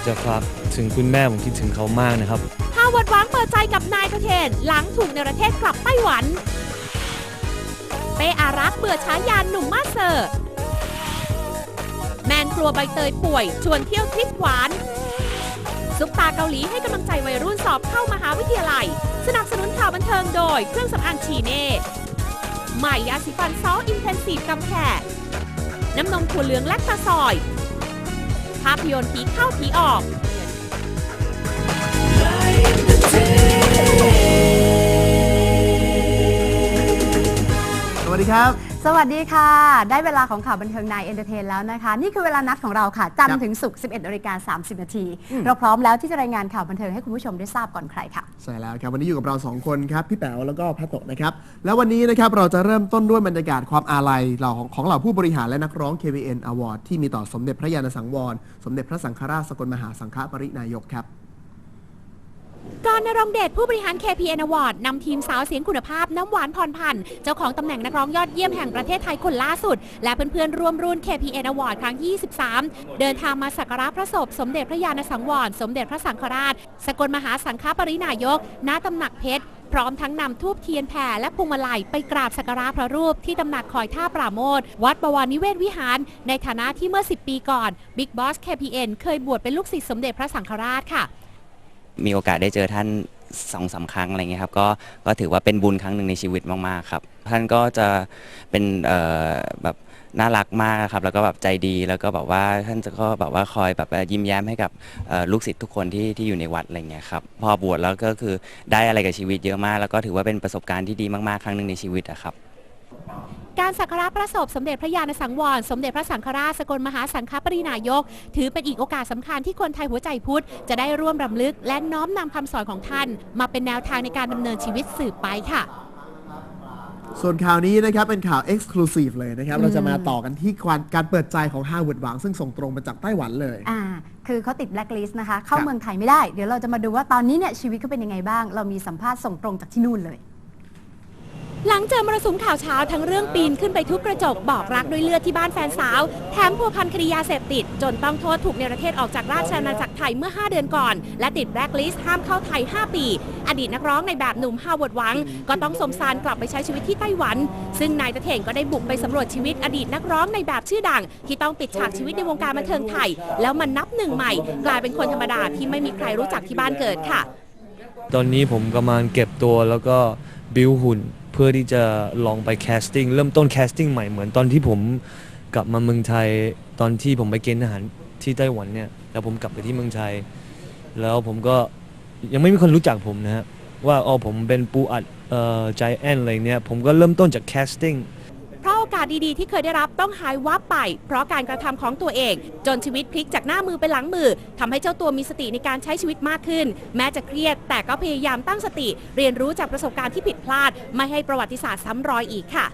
ากจะฝากถึงคุณแม่ผมคิดถึงเขามากนะครับ ฮาวเวิร์ดหวังเปิดใจกับนายประเทศหลังถูกในประเทศกลับไต้หวัน เป้อารักษ์เบื่อฉายานหนุ่มมาสเซอร์ แมนครัวใบเตยป่วย ชวนเที่ยวทริปหวาน ซุปตาเกาหลีให้กำลังใจวัยรุ่นสอบเข้ามหาวิทยาลัย สนับสนุนข่าวบันเทิงโดยเครื่องสำอางชีเน่ใหม่ยาสีฟันซอลอินเทนซีฟกำแพรน้ำนมถั่วเหลืองแลคตาซอย ภาพยนตร์ผีเข้าผีออกส วัสดีครับ สวัสดีค่ะ ได้เวลาของข่าวบันเทิงนายเอนเตอร์เทนแล้วนะคะ นี่คือเวลานัดของเราค่ะ จันทครัร์บถึงศุกร์ 11นาฬิกา30 นาทีอืมเราพร้อมแล้วที่จะรายงานข่าวบันเทิงให้คุณผู้ชมได้ทราบก่อนใครค่ะ ใช่แล้วครับ วันนี้อยู่กับเรา 2 คนครับ พี่แป๋วแล้วก็พัตโตะนะครับ แล้ววันนี้นะครับเราจะเริ่มต้นด้วยบรรยากาศความอาลัยเราของของเหล่าผู้บริหารและนักร้อง KPN Award ที่มีต่อสมเด็จพระยาณสังวร สมเด็จพระสังฆราชสกลมหาสังฆปรินายกครับ ก่อนนรงค์เดชผู้บริหาร KPN Award นำทีมสาวเสียงคุณภาพน้ำหวานพรพันธ์เจ้าของตำแหน่งนักร้องยอดเยี่ยมแห่งประเทศไทยคนล่าสุด และเพื่อนๆร่วมรุ่น KPN Award ครั้งที่23 เดินทางมาสักการะพระศพ สมเด็จพระยาณสังวร สมเด็จพระสังฆราช สกลมหาสังฆปรินายก ณตำหนักเพชรพร้อมทั้งนำทูบเทียนแผ่และพวงมาลัยไปกราบสักการะพระรูปที่ตำหนักคอยท่าปราโมทวัดบวรนิเวศวิหาร ในฐานะที่เมื่อ 10 ปีก่อน Big Boss KPN เคยบวชเป็นลูกศิษย์สมเด็จพระสังฆราชค่ะ มีโอกาสได้เจอท่านสองสามครั้งอะไรเงี้ยครับก็ก็ถือว่าเป็นบุญครั้งหนึ่งในชีวิตมากๆครับ ท่านก็จะเป็นเอ่อแบบน่ารักมากครับ แล้วก็แบบใจดีแล้วก็แบบว่าท่านจะก็แบบว่าคอยแบบยิ้มแย้มให้กับเอ่อลูกศิษย์ทุกคนที่ที่อยู่ในวัดอะไรเงี้ยครับพอบวชแล้วก็คือได้อะไรกับชีวิตเยอะมาก แล้วก็ถือว่าเป็นประสบการณ์ที่ดีมากๆ ครั้งหนึ่งในชีวิตอะครับ การสักการะพระศพสมเด็จพระยาณสังวร สมเด็จพระสังฆราชสกลมหาสังฆปรินายก ถือเป็นอีกโอกาสสำคัญที่คนไทยหัวใจพุทธ จะได้ร่วมรำลึกและน้อมนำคำสอนของท่าน มาเป็นแนวทางในการดำเนินชีวิตสืบไปค่ะส่วนข่าวนี้นะครับเป็นข่าว Exclusive เลยนะครับ เราจะมาต่อกันที่การการเปิดใจของฮาวเวิร์ดหวัง ซึ่งส่งตรงมาจากไต้หวันเลยอ่าคือเขาติดแบล็คลิสต์นะคะ เข้าครับเมืองไทยไม่ได้ เดี๋ยวเราจะมาดูว่าตอนนี้เนี่ยชีวิตเขาเป็นยังไงบ้าง เรามีสัมภาษณ์ส่งตรงจากที่นู่นเลย หลังเจอมรสุมข่าวเช้าทั้งเรื่องปีนขึ้นไปทุบกระจกบอกรักด้วยเลือดที่บ้านแฟนสาว แถมพัวพันคดียาเสพติด จนต้องโทษถูกเนรเทศออกจากราชอาณาจักรไทยเมื่อ 5 เดือนก่อน และติดแบล็คลิสต์ห้ามเข้าไทย 5 ปี อดีตนักร้องในแบบหนุ่มฮาวเวิร์ดหวัง ก็ต้องสมสารกลับไปใช้ชีวิตที่ไต้หวัน ซึ่งนายตะเถงก็ได้บุกไปสำรวจชีวิตอดีตนักร้องในแบบชื่อดัง ที่ต้องปิดฉากชีวิตในวงการบันเทิงไทย แล้วมันนับหนึ่งใหม่ กลายเป็นคนธรรมดาที่ไม่มีใครรู้จักที่บ้านเกิดค่ะ ตอนนี้ผมกำลังเก็บตัวแล้วก็บิวหุ่น พื่อที่จะลองไปแคสติ้งเริ่มต้นแคสติ้งใหม่เหมือนตอนที่ผมกลับมาเมืองไทยตอนที่ผมไปเกณฑ์ทหารที่ไต้หวันเนี่ยแล้วผมกลับไปที่เมืองไทย แล้วผมก็ยังไม่มีคนรู้จักผมนะฮะว่าอ๋อผมเป็นปูอัดเอ่อใจแอนอะไรเนี่ยผมก็เริ่มต้นจากแคสติ้ง เพราะโอกาสดีๆที่เคยได้รับต้องหายวับไป เพราะการกระทำของตัวเอง จนชีวิตพลิกจากหน้ามือไปหลังมือทำให้เจ้าตัวมีสติในการใช้ชีวิตมากขึ้น แม้จะเครียดแต่ก็พยายามตั้งสติ เรียนรู้จากประสบการณ์ที่ผิดพลาด ไม่ให้ประวัติศาสตร์ซ้ำรอยอีกค่ะ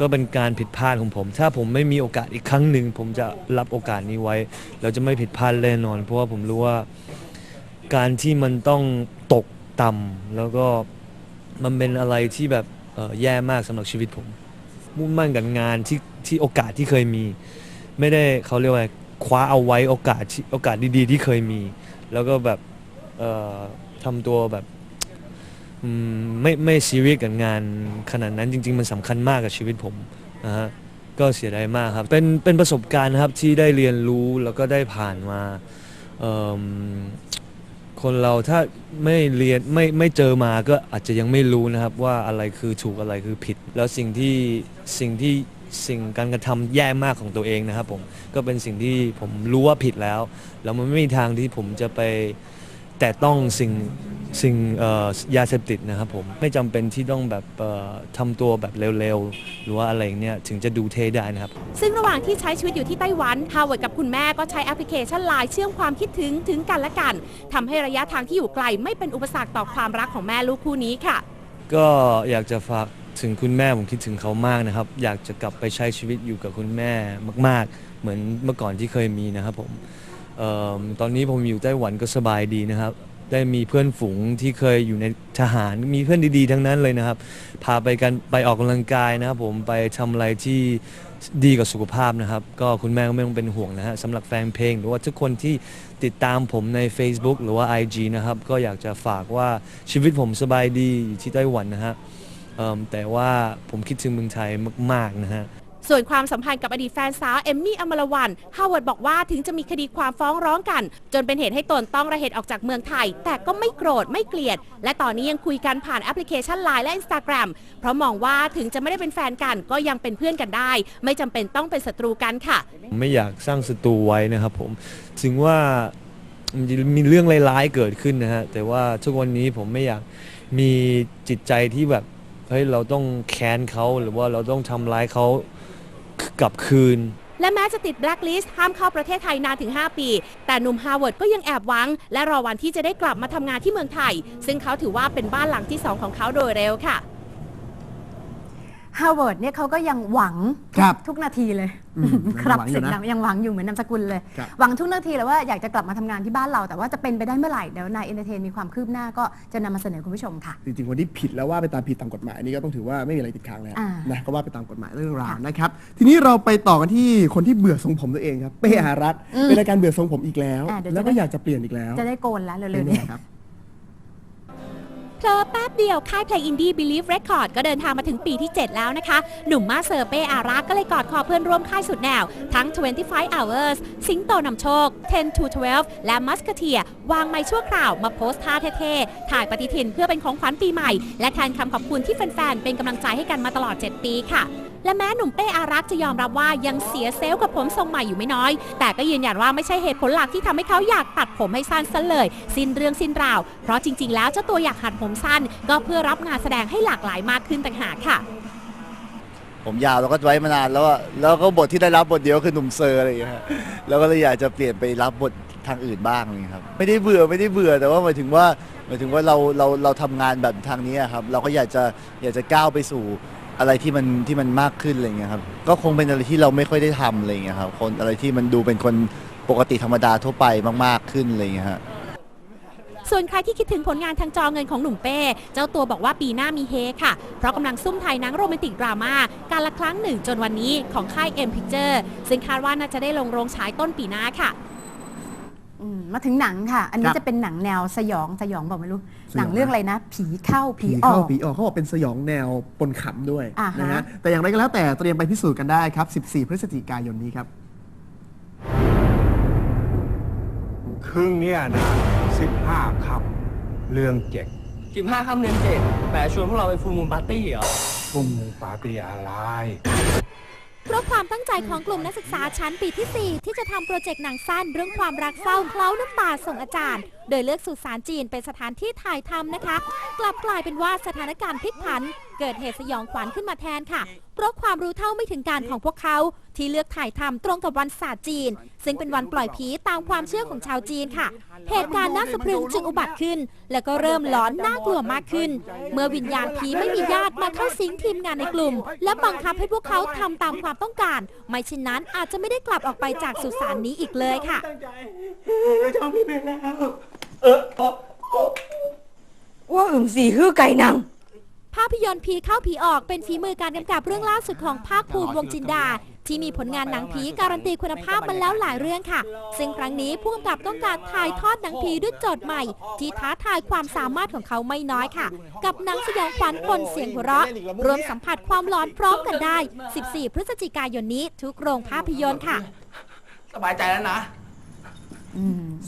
ก็เป็นการผิดพลาดของผม ถ้าผมไม่มีโอกาสอีกครั้งหนึ่งผมจะรับโอกาสนี้ไว้ เราจะไม่ผิดพลาดแน่นอน เพราะว่าผมรู้ว่าการที่มันต้องตกต่ำแล้วก็มันเป็นอะไรที่แบบแย่มากสำหรับชีวิตผม มุ่งมั่นกับงานที่ที่โอกาสที่เคยมี ไม่ได้เขาเรียกว่าคว้าเอาไว้โอกาสที่โอกาสดีๆ ที่เคยมี แล้วก็แบบเอ่อทำตัวแบบอืมไม่ไม่ซีเรียสกับงานขนาดนั้นจริง ๆ มันสำคัญมากกับชีวิตผมนะฮะก็เสียดายมากครับ เป็นเป็นประสบการณ์นะครับที่ได้เรียนรู้แล้วก็ได้ผ่านมาเอิ่ม คนเราถ้าไม่เรียนไม่ไม่เจอมาก็อาจจะยังไม่รู้นะครับว่าอะไรคือถูกอะไรคือผิด แล้วสิ่งที่สิ่งที่สิ่งการกระทำแย่มากของตัวเองนะครับผมก็เป็นสิ่งที่ผมรู้ว่าผิดแล้วแล้วมันไม่มีทางที่ผมจะไปแต่ต้องสิ่ง สิ่งเอ่อยาเสพติดนะครับผมไม่จำเป็นที่ต้องแบบเอ่อทำตัวแบบเร็วๆ หรือว่าอะไรอย่างเนี้ยถึงจะดูเท่ได้นะครับ ซึ่งระหว่างที่ใช้ชีวิตอยู่ที่ไต้หวันฮาวเวิร์ดกับคุณแม่ก็ใช้แอปพลิเคชันไลน์เชื่อมความคิดถึงถึงกันและกันทำให้ระยะทางที่อยู่ไกลไม่เป็นอุปสรรคต่อความรักของแม่ลูกคู่นี้ค่ะ ก็อยากจะฝากถึงคุณแม่ผมคิดถึงเขามากนะครับ อยากจะกลับไปใช้ชีวิตอยู่กับคุณแม่มาก ๆ เหมือนเมื่อก่อนที่เคยมีนะครับผมเอิ่มตอนนี้ผมอยู่ไต้หวันก็สบายดีนะครับ ได้มีเพื่อนฝูงที่เคยอยู่ในทหารมีเพื่อนดีๆ ทั้งนั้นเลยนะครับ พาไปกันไปออกกำลังกายนะครับผมไปทำอะไรที่ดีกับสุขภาพนะครับ ก็คุณแม่ก็ไม่ต้องเป็นห่วงนะฮะสำหรับแฟนเพลง หรือว่าทุกคนที่ติดตามผมใน Facebook หรือว่า IG นะครับ ก็อยากจะฝากว่าชีวิตผมสบายดีอยู่ที่ไต้หวันนะฮะแต่ว่าผมคิดถึงเมืองไทยมากๆนะฮะ ส่วนความสัมพันธ์กับอดีตแฟนสาวเอมมี่อมรวันฮาวเวิร์ดบอกว่าถึงจะมีคดีความฟ้องร้องกัน จนเป็นเหตุให้ตนต้องระเหตุออกจากเมืองไทย แต่ก็ไม่โกรธไม่เกลียด และตอนนี้ยังคุยกันผ่านแอปพลิเคชัน Line และ Instagram เพราะมองว่าถึงจะไม่ได้เป็นแฟนกันก็ยังเป็นเพื่อนกันได้ ไม่จำเป็นต้องเป็นศัตรูกันค่ะ ไม่อยากสร้างศัตรูไว้นะครับผมถึงว่ามันจะมีเรื่องร้ายๆเกิดขึ้นนะฮะแต่ว่าทุกวันนี้ผมไม่อยากมีจิตใจที่แบบเฮ้ยเราต้องแค้นเขาหรือว่าเราต้องทำร้ายเขา กลับคืน และแม้จะติดแบล็คลิสต์ห้ามเข้าประเทศไทยนานถึง 5 ปี แต่หนุ่มฮาวเวิร์ดก็ยังแอบหวัง และรอวันที่จะได้กลับมาทำงานที่เมืองไทย ซึ่งเขาถือว่าเป็นบ้านหลังที่2ของเขาโดยเร็วค่ะ ฮาวเวิร์ดเนี่ยเขาก็ยังหวังครับทุกนาทีเลยอืมครับยังหวังอยู่เสียงนะดังยังหวังอยู่เหมือนนามสกุลเลย ครับ หวังทุกนาทีเลยว่าอยากจะกลับมาทำงานที่บ้านเรา แต่ว่าจะเป็นไปได้เมื่อไหร่เดี๋ยวนายเอนเตอร์เทนมีความคืบหน้าก็จะนำมาเสนอคุณผู้ชมค่ะ จริงๆคนที่ผิดแล้วว่าไปตามผิดตามกฎหมายนี่ก็ต้องถือว่าไม่มีอะไรติดค้างแล้วอ่านะก็ว่าไปตามกฎหมายเรื่องราวนะครับ ทีนี้เราไปต่อกันที่คนที่เบื่อทรงผมตัวเองครับเป้อารัตน์เป็นรายการเบื่อทรงผมอีกแล้ว อ่าเดี๋ยวจะ แล้วก็อยากจะเปลี่ยนอีกแล้ว จะได้โกนแล้วเร็เป็วนๆไงนี้ครับ เพลอแป๊บเดียว ค่ายเพลงอินดี้ Believe Record ก็เดินทางมาถึงปีที่ 7 แล้วนะคะ หนุ่มมาเซอร์เป้อารักก็เลยกอดคอเพื่อนร่วมค่ายสุดแนว ทั้ง 25 hours สิงโตนำโชค 10 to 12 และมัสกเทียวางไม้ชั่วคราวมาโพสท่าเท่ๆ ถ่ายปฏิทินเพื่อเป็นของขวัญปีใหม่ และแทนคำขอบคุณที่แฟนๆ เป็นกำลังใจให้กันมาตลอด 7 ปีค่ะ และแม้หนุ่มเป้อารักจะยอมรับว่ายังเสียเซลล์กับผมทรงใหม่อยู่ไม่น้อย แต่ก็ยืนยันว่าไม่ใช่เหตุผลหลักที่ทำให้เขาอยากตัดผมให้สั้นซะเลย สิ้นเรื่องสิ้นราว เพราะจริง ๆ แล้วเจ้าตัวอยากหัดผมสั้น ก็เพื่อรับงานแสดงให้หลากหลายมากขึ้นต่างหากค่ะ ผมยาวแล้วก็ไว้มานานแล้วแล้วก็บทที่ได้รับบทเดียวคือหนุ่มเซอร์อะไรอย่างเงี้ยแล้วก็เลยอยากจะเปลี่ยนไปรับบททางอื่นบ้างอะไรอย่ครับไม่ได้เบื่อไม่ได้เบื่อแต่ว่าหมายถึงว่าหมายถึงว่าเราเราเราทำงานแบบทางนี้ครับ เราก็อยากจะอยากจะก้าวไปสู่ อะไรที่มันที่มันมากขึ้นอะไรเงี้ยครับก็คงเป็นอะไรที่เราไม่ค่อยได้ทำอะไรเงี้ยครับคนอะไรที่มันดูเป็นคนปกติธรรมดาทั่วไปมาก ๆขึ้นอะไรเงี้ยฮะ ส่วนใครที่คิดถึงผลงานทางจอเงินของหนุ่มเป้ เจ้าตัวบอกว่าปีหน้ามีเฮค่ะ เพราะกำลังซุ่มถ่ายหนังโรแมนติกดราม่าการละครั้งหนึ่งจนวันนี้ของค่าย M Picture ซึ่งคาดว่าน่าจะได้ลงโรงฉายต้นปีหน้าค่ะ อืมมาถึงหนังค่ะ อันนี้ครับ จะเป็นหนังแนวสยองสยองบอกไม่รู้สยองหนังเรื่องอะไรนะ ผีเข้าผีผีอเข้าอกผีออกเขาบอกเป็นสยองแนวปนขำด้วยอ่าฮะ นะฮะแต่อย่างไรก็แล้วแต่เตรียมไปพิสูจน์กันได้ครับ 14 พฤศจิกายนนี้ครับ ครึ่งเนี่ยนะสิบห้าคำเรื่องเจ็ดสิบห้าค่ำเดือนเจ็ดแหมชวนพวกเราไปฟูลมูลปาร์ตี้เหรอปุ้มปาร์ตี้อะไรเพ ราะความตั้งใจของกลุ่มนักศึกษาชั้นปีที่ 4 ที่จะทำโปรเจกต์หนังสั้นเรื่องความรักเศร้าเคล้าน้ำตาส่งอาจารย์ โดยเลือกสุสานจีนเป็นสถานที่ถ่ายทำนะคะ กลับกลายเป็นว่าสถานการณ์พลิกผัน เกิดเหตุสยองขวัญขึ้นมาแทนค่ะ เพราะความรู้เท่าไม่ถึงการของพวกเขา ที่เลือกถ่ายทำตรงกับวันศาสตร์จีน ซึ่งเป็นวันปล่อยผีตามความเชื่อของชาวจีนค่ะ เหตุการณ์น่าสะพรึงจึงอุบัติขึ้น แล้วก็เริ่มหลอนน่ากลัวมากขึ้น เมื่อวิญญาณผีไม่มีญาติมาเข้าสิงทีมงานในกลุ่ม และบังคับให้พวกเขาทำตามความต้องการ ไม่เช่นนั้นอาจจะไม่ได้กลับออกไปจากสุสานนี้อีกเลยค่ะว่ ว่าอึ่งสีคือไก่นังภาพยนตร์ผีเข้าผีออกเป็นฝีมือการกำกับเรื่องล่าสุดของภาคภูมิวงจินดา ที่มีผลงานหนังผีการันตีคุณภาพมาแล้วหลายเรื่องค่ะ ซึ่งครั้งนี้ผู้กำกับต้องการถ่ายทอดหนังผีด้วยโจทย์ใหม่ ที่ท้าทายความสามารถของเขาไม่น้อยค่ะ กับหนังสยองขวัญปนเสียงหัวเราะรวมสัมผัสความร้อนพร้อมกันได้ 14 พฤศจิกายนนี้ทุกโรงภาพยนตร์ค่ะ สบายใจแล้วนะ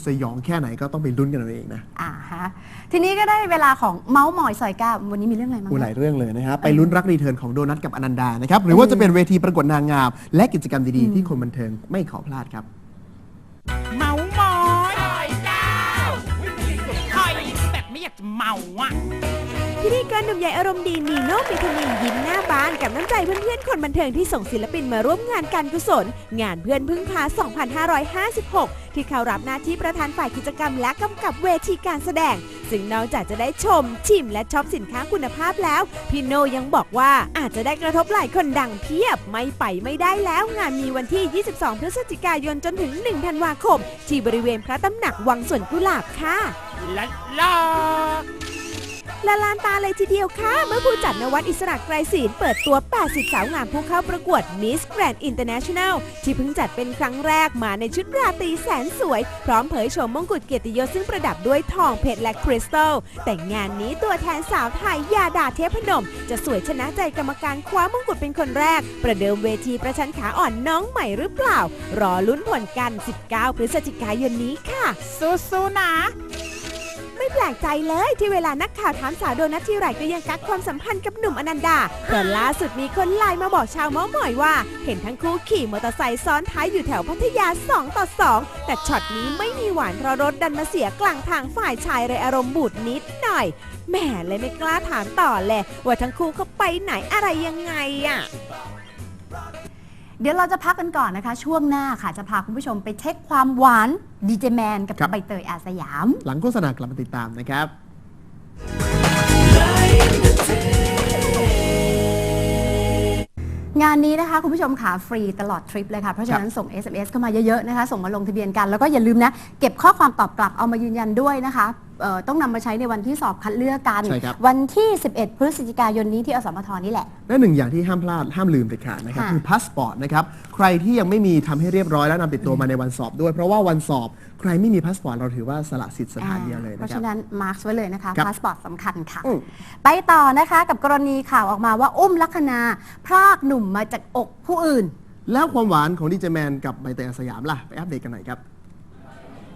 สยองแค่ไหนก็ต้องไปลุ้นกันเอาเองนะอ่าฮะทีนี้ก็ได้เวลาของเมาส์มอยซอยก้าวันนี้มีเรื่องอะไรบ้างอูหคะลายเรื่องเลยนะครับไปลุ้นรักรีเทิร์นของโดนัทกับอนันดานะครับหรือว่าจะเป็นเวทีประกวดนางงาม และกิจกรรมดีๆที่คนบันเทิงไม่ขอพลาดครับ เมามอยคอยเจ้าคอยแบบไม่อยากจะเมาอะ พิธีกรหนุ่มใหญ่อารมณ์ดีนีโน่มิทานียิ้มหน้าบานกับน้ำใจเพื่อนๆคนบันเทิงที่ส่งศิลปินมาร่วมงานการกุศล งานเพื่อนพึ่งพา 2556 ที่เขารับหน้าที่ประธานฝ่ายกิจกรรมและกำกับเวทีการแสดง ซึ่งนอกจากจะได้ชม ชิมและช็อปสินค้าคุณภาพแล้ว พี่โนยังบอกว่าอาจจะได้กระทบหลายคนดังเพียบไม่ไปไม่ได้แล้ว งานมีวันที่ 22 พฤศจิกายนจนถึง 1 ธันวาคม ที่บริเวณพระตำหนักวังสวนกุหลาบค่ะละล่ะ ละลานตาเลยทีเดียวค่ะ เมื่อผู้จัดนวัดอิสระไกรศีลเปิดตัว 80 สาวงามผู้เข้าประกวด Miss Grand International ที่เพิ่งจัดเป็นครั้งแรกมาในชุดราตรีแสนสวย พร้อมเผยโฉมมงกุฎเกียรติยศซึ่งประดับด้วยทองเพชรและคริสตัล แต่งานนี้ตัวแทนสาวไทยยาดาเทพนม จะสวยชนะใจกรรมการคว้ามงกุฎเป็นคนแรก ประเดิมเวทีประชันขาอ่อนน้องใหม่หรือเปล่า รอลุ้นผลกัน 19 พฤศจิกายนนี้ค่ะสู้ๆนะ แปลกใจเลยที่เวลานักข่าวถามสาวโดนัททีไรก็ยังกักความสัมพันธ์กับหนุ่มอนันดาเพราะล่าสุดมีคนไลน์มาบอกชาวเม้อหมอยว่า เห็นทั้งคู่ขี่มอเตอร์ไซค์ซ้อนท้ายอยู่แถวพัทยา 2 ต่อ 2 แต่ช็อตนี้ไม่มีหวานเพราะรถดันมาเสียกลางทางฝ่ายชายเลยอารมณ์บูดนิดหน่อยแหมเลยไม่กล้าถามต่อเลยว่าทั้งคู่เขาไปไหนอะไรยังไงอะ เดี๋ยวเราจะพักกันก่อนนะคะ ช่วงหน้าค่ะจะพาคุณผู้ชมไปเช็คความหวานดีเจแมนกับครับ ใบเตยอาสยาม หลังโฆษณากลับมาติดตามนะครับ งานนี้นะคะ คุณผู้ชมค่ะฟรีตลอดทริปเลยค่ะ เพราะฉะนั้นส่ง SMS เข้ามาเยอะๆนะคะ ส่งมาลงทะเบียนกันแล้วก็อย่าลืมนะ เก็บข้อความตอบกลับเอามายืนยันด้วยนะคะเอ่อ ต้องนำมาใช้ในวันที่สอบคัดเลือกกัน ใช่ครับ วันที่ 11 พฤศจิกายนนี้ที่อสมทนี่แหละ และหนึ่งอย่างที่ห้ามพลาดห้ามลืมเด็ดขาดนะครับค่ะ คือพาสปอร์ตนะครับใครที่ยังไม่มีทำให้เรียบร้อยแล้วนำติดตัวมาในวันสอบด้วย เพราะว่าวันสอบใครไม่มีพาสปอร์ตเราถือว่าสละสิทธิ์สถานเดียวเลยเพนะราะครับ ฉะนั้นมาร์คไว้เลยนะคะครับพาสปอร์ตสำคัญค่ะ อืม ไปต่อนะคะกับกรณีข่าวออกมาว่าอุ้มลักษณาพรากหนุ่มมาจากอกผู้อื่น แล้วความหวานของดีเจแมนกับใบเตยอาสยามล่ะไปอัปเดตกันหน่อยครับ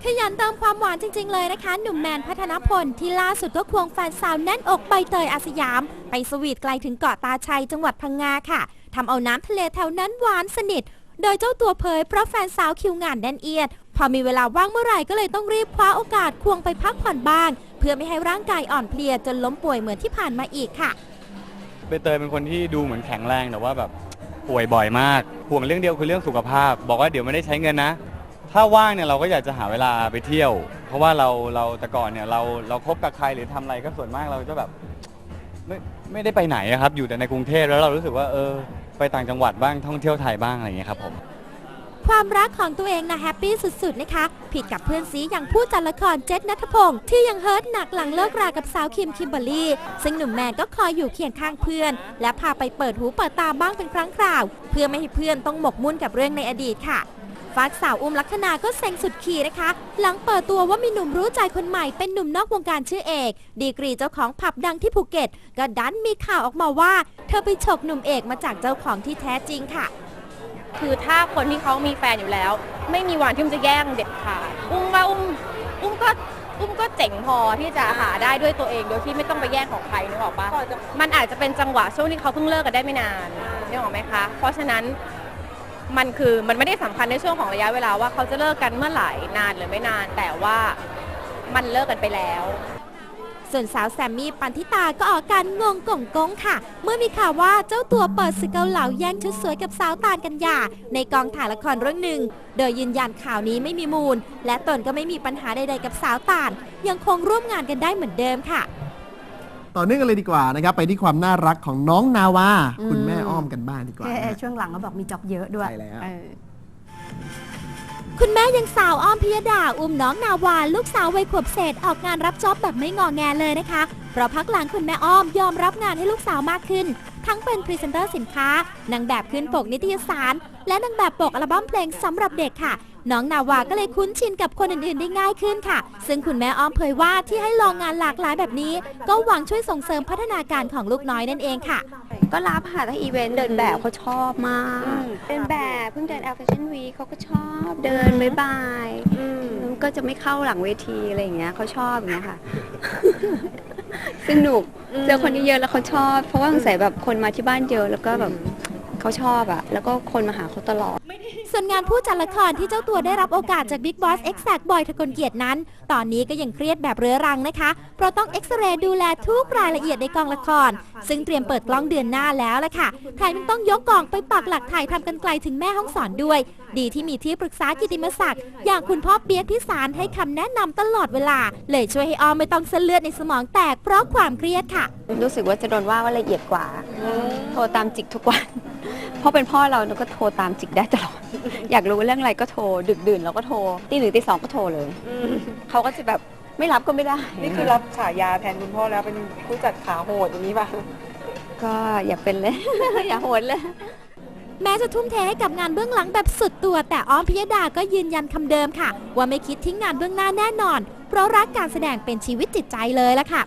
ขยันเติมความหวานจริง ๆ เลยนะคะ หนุ่มแมนพัฒนพล ที่ล่าสุดก็ควงแฟนสาวแน่นอกใบเตยอาสยาม ไปสวีทไกลถึงเกาะตาชัยจังหวัดพังงาค่ะทำเอาน้ำทะเลแถวนั้นหวานสนิท โดยเจ้าตัวเผยเพราะแฟนสาวคิวงานแน่นเอียด พอมีเวลาว่างเมื่อไหร่ก็เลยต้องรีบคว้าโอกาสควงไปพักผ่อนบ้าง เพื่อไม่ให้ร่างกายอ่อนเพลียจนล้มป่วยเหมือนที่ผ่านมาอีกค่ะใบเตยเป็นคนที่ดูเหมือนแข็งแรงแต่ว่าแบบป่วยบ่อยมากห่วงเรื่องเดียวคือเรื่องสุขภาพ บอกว่าเดี๋ยวไม่ได้ใช้เงินนะ ถ้าว่างเนี่ยเราก็อยากจะหาเวลาไปเที่ยว เพราะว่าเราเราแต่ก่อนเนี่ยเราเราคบกับใครหรือทำอะไรก็ส่วนมากเราจะแบบไม่ไม่ได้ไปไหนอะครับ อยู่แต่ในกรุงเทพแล้วเรารู้สึกว่าเออไปต่างจังหวัดบ้างท่องเที่ยวไทยบ้างอะไรอย่างเงี้ยครับผม ความรักของตัวเองนะแฮปปี้สุดๆนะคะ ผิดกับเพื่อนซีอย่างผู้จัดละครเจษนัทพงศ์ที่ยังเฮิร์ตหนักหลังเลิกรากับสาวคิมคิมเบอรรี่ ซึ่งหนุ่มแมนก็คอยอยู่เคียงข้างเพื่อน และพาไปเปิดหูเปิดตาบ้างเป็นครั้งคราว เพื่อไม่ให้เพื่อนต้องหมกมุ่นกับเรื่องในอดีตค่ะ ฝากสาวอุ้มลักษณาก็เซ็งสุดขีดนะคะ หลังเปิดตัวว่ามีหนุ่มรู้ใจคนใหม่เป็นหนุ่มนอกวงการชื่อเอก ดีกรีเจ้าของผับดังที่ภูเก็ต ก็ดันมีข่าวออกมาว่า เธอไปฉกหนุ่มเอกมาจากเจ้าของที่แท้จริงค่ะ คือถ้าคนที่เขามีแฟนอยู่แล้ว ไม่มีวันที่อุ้มจะแย่งเด็ดขาดอุ้มว่าอุ้มอุ้มก็อุ้มก็เจ๋งพอที่จะหาได้ด้วยตัวเอง โดยที่ไม่ต้องไปแย่งของใครนึกออกปะมันอาจจะเป็นจังหวะช่วงที่เขาเพิ่งเลิกกันได้ไม่นานนึกออกไหมคะ เพราะฉะนั้น มันคือมันไม่ได้สำคัญในช่วงของระยะเวลาว่าเขาจะเลิกกันเมื่อไหร่นานหรือไม่นาน แต่ว่ามันเลิกกันไปแล้ว ส่วนสาวแซมมี่ปันทิตาก็ออกอาการงงก่งกงค่ะ เมื่อมีข่าวว่าเจ้าตัวเปิดศึกเกาเหลาแย่งชุดสวยกับสาวตาลกันยาในกองถ่ายละครเรื่องหนึ่ง โดยยืนยันข่าวนี้ไม่มีมูล และตนก็ไม่มีปัญหาใดๆกับสาวตาลยังคงร่วมงานกันได้เหมือนเดิมค่ะ ต่อเนื่องกันเลยดีกว่านะครับ ไปที่ความน่ารักของน้องนาวา คุณ อ้อมกันบ้างดีกว่าเอ่อนะช่วงหลังก็บอกมีจ็อบเยอะด้วยใช่แล้ว เออ คุณแม่ยังสาวอ้อมพิยดา อุ้มน้องนาวา ลูกสาววัยขวบเศษออกงานรับจ็อบแบบไม่งอแงเลยนะคะ เพราะพักหลังคุณแม่อ้อมยอมรับงานให้ลูกสาวมากขึ้น ทั้งเป็นพรีเซนเตอร์สินค้านางแบบขึ้นปกนิตยสาร และนางแบบปกอัลบั้มเพลงสำหรับเด็กค่ะ น้องนาวาก็เลยคุ้นชินกับคนอื่นๆได้ง่ายขึ้นค่ะ ซึ่งคุณแม่อ้อมเผยว่าที่ให้ลองงานหลากหลายแบบนี้ ก็หวังช่วยส่งเสริมพัฒนาการของลูกน้อยนั่นเองค่ะ ก็รับค่ะถ้าอีเวนต์เดินแบบเขาชอบมาก เดินแบบเพิ่งเดินแอลแฟชั่นวีเขาก็ชอบเดินบายบายก็จะไม่เข้าหลังเวทีอะไรอย่างเงี้ยเขาชอบอย่างเงี้ยค่ะสนุกเจอคนเยอะๆแล้วเขาชอบ เพราะว่าสงสัยแบบคนมาที่บ้านเยอะแล้วก็แบบเขาชอบอะแล้วก็คนมาหาเขาตลอด ส่วนงานผู้จัดละครที่เจ้าตัวได้รับโอกาสจาก Big Boss e x a c t บอยทะกลเกียรตินั้น ตอนนี้ก็ยังเครียดแบบเรื้อรังนะคะ เพราะต้องเอ็กซเรย์ดูแลทุกรายละเอียดในกองละคร ซึ่งเตรียมเปิดกล้องเดือนหน้าแล้วละค่ะแถมยังต้องยกกองไปปักหลักถ่ายทำกันไกลถึงแม่ห้องสอนด้วย ดีที่มีที่ปรึกษากิติมศักดิ์อย่างคุณพ่อเปียกพิสารให้คำแนะนำตลอดเวลา เลยช่วยให้ออมไม่ต้องเส้นเลือดในสมองแตกเพราะความเครียดค่ะ รู้สึกว่าจะโดนว่าว่าละเอียดกว่า โทรตามจิกทุกวัน เพราะเป็นพ่อเราเราก็โทรตามจิกได้ตลอดอยากรู้เรื่องอะไรก็โทร ดึกดื่นเราก็โทรตีหนึ่งตีสองก็โทรเลยเขาก็จะแบบไม่รับก็ไม่ได้นี่คือรับฉายาแทนคุณพ่อแล้วเป็นผู้จัดขาโหดอย่างนี้ป่ะก็อย่าเป็นเลย อย่าโหดเลยแม้จะทุ่มเทให้กับงานเบื้องหลังแบบสุดตัว แต่อ้อมพิยดาก็ยืนยันคำเดิมค่ะ ว่าไม่คิดทิ้งงานเบื้องหน้าแน่นอน เพราะรักการแสดงเป็นชีวิตจิตใจเลยละค่ะ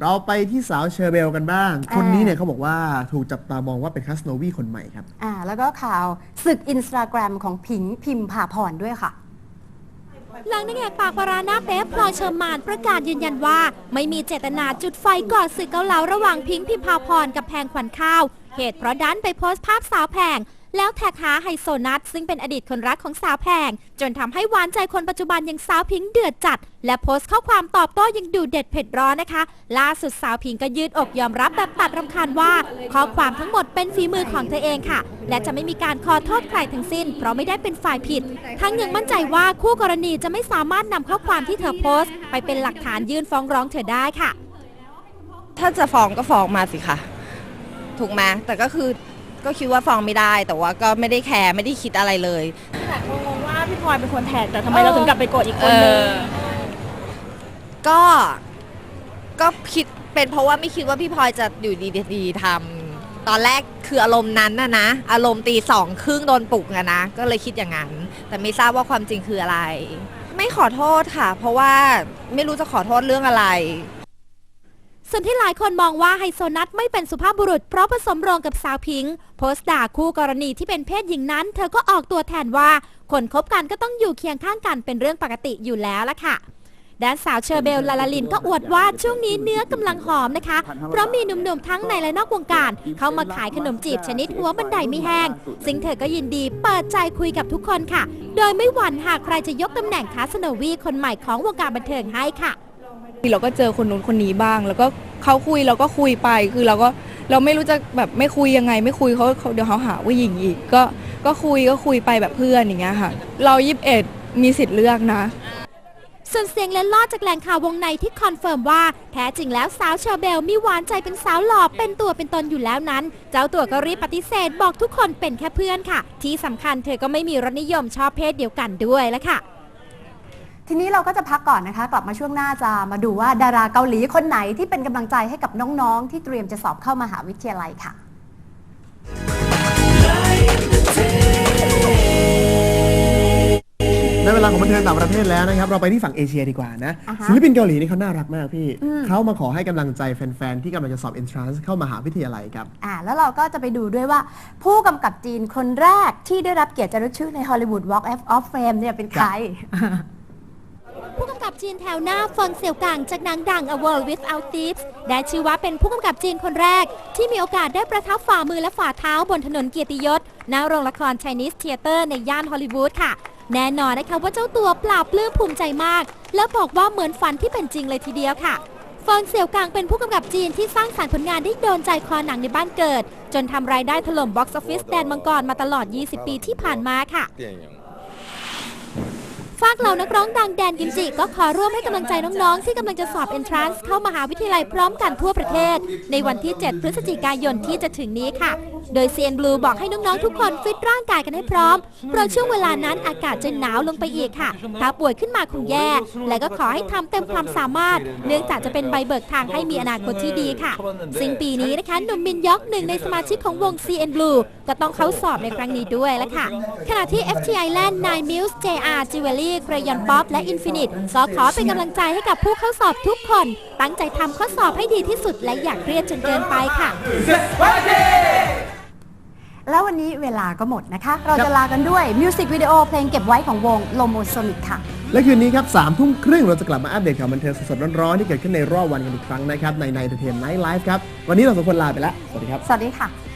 เราไปที่สาวเชอร์เบลกันบ้างอ่าคนนี้เนี่ยเขาบอกว่าถูกจับตามองว่าเป็นคัสโนวีคนใหม่ครับ อ่า แล้วก็ข่าวศึกอินสตาแกรมของผิงพิมพาพรด้วยค่ะ หลังนางเอกปากปราหน้าเป๊ะพลอยเชอร์มานประกาศยืนยันว่า ไม่มีเจตนาจุดไฟก่อศึกเกาเหลาระหว่างพิงค์พิมพาพรกับแพงขวัญข้าว เหตุเพราะดันไปโพสต์ภาพสาวแพง แล้วแท็กหาไฮโซนัทซึ่งเป็นอดีตคนรักของสาวแพง จนทำให้หวานใจคนปัจจุบันอย่างสาวพิงค์เดือดจัด และโพสต์ข้อความตอบโต้ยังดูเด็ดเผ็ดร้อนนะคะ ล่าสุดสาวพิงค์ก็ยืดอกยอมรับแบบตัดรำคาญว่า ข้อความทั้งหมดเป็นฝีมือของเธอเองค่ะ และจะไม่มีการขอโทษใครทั้งสิ้น เพราะไม่ได้เป็นฝ่ายผิด ทั้งยังมั่นใจว่าคู่กรณีจะไม่สามารถนำข้อความที่เธอโพสต์ ไปเป็นหลักฐานยื่นฟ้องร้องเธอได้ค่ะ ถ้าจะฟ้องก็ฟ้องมาสิคะถูกไหมแต่ก็คือ ก็คิดว่าฟ้องไม่ได้ แต่ว่าก็ไม่ได้แคร์ไม่ได้คิดอะไรเลยงงว่าพี่พลอยเป็นคนแท็กแต่ทำไมเราถึงกลับไปโกรธอีกคนนึงเออก็ก็คิดเป็นเพราะว่าไม่คิดว่าพี่พลอยจะอยู่ดีๆทำตอนแรกคืออารมณ์นั้นนะนะ อารมณ์ตีสองครึ่งโดนปลุกอะนะ ก็เลยคิดอย่างนั้น แต่ไม่ทราบว่าความจริงคืออะไร ไม่ขอโทษค่ะ เพราะว่าไม่รู้จะขอโทษเรื่องอะไร ส่วนที่หลายคนมองว่าไฮโซนัทไม่เป็นสุภาพบุรุษเพราะผสมโรงกับสาวพิงค์โพสต์ด่าคู่กรณีที่เป็นเพศหญิงนั้น เธอก็ออกตัวแทนว่า คนคบกันก็ต้องอยู่เคียงข้างกันเป็นเรื่องปกติอยู่แล้วล่ะค่ะด้านสาวเชอร์เบลลาลาลินก็อวดว่าช่วงนี้เนื้อกำลังหอมนะคะ เพราะมีหนุ่มๆทั้งในและนอกวงการ เข้ามาขายขนมจีบชนิดหัวบันไดไม่แห้ง ซึ่งเธอก็ยินดีเปิดใจคุยกับทุกคนค่ะ โดยไม่หวั่นหากใครจะยกตำแหน่งคาสโนวีคนใหม่ของวงการบันเทิงให้ค่ะ เราก็เจอคนนู้นคนนี้บ้าง แล้วก็เขาคุยเราก็คุยไปคือเราก็เราไม่รู้จะแบบไม่คุยยังไง ไม่คุยเขาเขาเดี๋ยวเขาหาว่าหญิงอีก ก็ก็คุยก็คุยไปแบบเพื่อนอย่างเงี้ยค่ะ เรายิบเอ็ดมีสิทธิ์เลือกนะ ส่วนเสียงเล่นลอดจากแหล่งข่าววงในที่คอนเฟิร์มว่า แท้จริงแล้วสาวเชอเบลมีหวานใจเป็นสาวหล่อเป็นตัวเป็นตนอยู่แล้วนั้น เจ้าตัวก็รีบปฏิเสธบอกทุกคนเป็นแค่เพื่อนค่ะ ที่สำคัญเธอก็ไม่มีรสนิยมชอบเพศเดียวกันด้วยละค่ะ ทีนี้เราก็จะพักก่อนนะคะ กลับมาช่วงหน้าจะมาดูว่าดาราเกาหลีคนไหนที่เป็นกำลังใจให้กับน้องๆ ที่เตรียมจะสอบเข้ามหาวิทยาลัยค่ะ ในเวลาของบันเทิงต่างประเทศแล้วนะครับ เราไปที่ฝั่งเอเชียดีกว่านะ อ่าฮะศิลปินเกาหลีนี่เขาน่ารักมากพี่ อืม เขามาขอให้กำลังใจแฟน ๆ ที่กำลังจะสอบ entrance เข้ามหาวิทยาลัยครับ อ่าแล้วเราก็จะไปดูด้วยว่า ผู้กำกับจีนคนแรกที่ได้รับเกียรติจารึกชื่อใน Hollywood Walk of Fame เนี่ยเป็นใครผู้กำกับ จีนแถวหน้าฟอนเซียวกังจากหนังดัง A World Without Thieves ได้ชื่อว่าเป็นผู้กำกับจีนคนแรก ที่มีโอกาสได้ประทับฝ่ามือและฝ่าเท้าบนถนนเกียรติยศณโรงละคร Chinese Theater ในย่านฮอลลีวูดค่ะ แน่นอนนะคะว่าเจ้าตัวปราบปลื้มภูมิใจมาก และบอกว่าเหมือนฝันที่เป็นจริงเลยทีเดียวค่ะฟอนเสี่ยวกังเป็นผู้กำกับจีนที่สร้างสรรค์ผลงานได้โดนใจคอหนังในบ้านเกิด จนทำรายได้ถล่มบ็อกซ์ออฟฟิศแดนมังกรมาตลอด 20 ปีที่ผ่านมาค่ะ ฝากเหล่านักร้องดังแดนกิมจิก็ขอร่วมให้กำลังใจน้องๆ ที่กำลังจะสอบเอนทรานซ์เข้ามหาวิทยาลัยพร้อมกันทั่วประเทศ ในวันที่ 7 พฤศจิกายนที่จะถึงนี้ค่ะโดย CN Blue บอกให้น้องๆทุกคนฟิตร่างกายกันให้พร้อม เพราะช่วงเวลานั้นอากาศจะหนาวลงไปอีกค่ะ ถ้าป่วยขึ้นมาคงแย่ และก็ขอให้ทำเต็มความสามารถ เนื่องจากจะเป็นใบเบิกทางให้มีอนาคตที่ดีค่ะ ซึ่งปีนี้นะคะหนุ่มมินยอกหนึ่งในสมาชิกของวง CN Blue ก็ต้องเข้าสอบในครั้งนี้ด้วยแล้วค่ะ ขณะที่ FT Island Nine Mills JR Jewelry กระยอนป๊อปและ Infinite ก็ขอเป็นกำลังใจให้กับผู้เข้าสอบทุกคน ตั้งใจทำข้อสอบให้ดีที่สุดและอย่าเครียดจนเกินไปค่ะ แล้ววันนี้เวลาก็หมดนะคะ เราจะลากันด้วยมิวสิกวิดีโอเพลงเก็บไว้ของวง Lomosonic ค่ะ และคืนนี้ครับสามทุ่มครึ่งเราจะกลับมาอัปเดตข่าวบันเทิงสดๆร้อนๆที่เกิดขึ้นในรอบวันกันอีกครั้งนะครับในในเทนไนท์ไลฟ์ครับ วันนี้เราสองคนลาไปแล้ว สวัสดีครับ สวัสดีค่ะ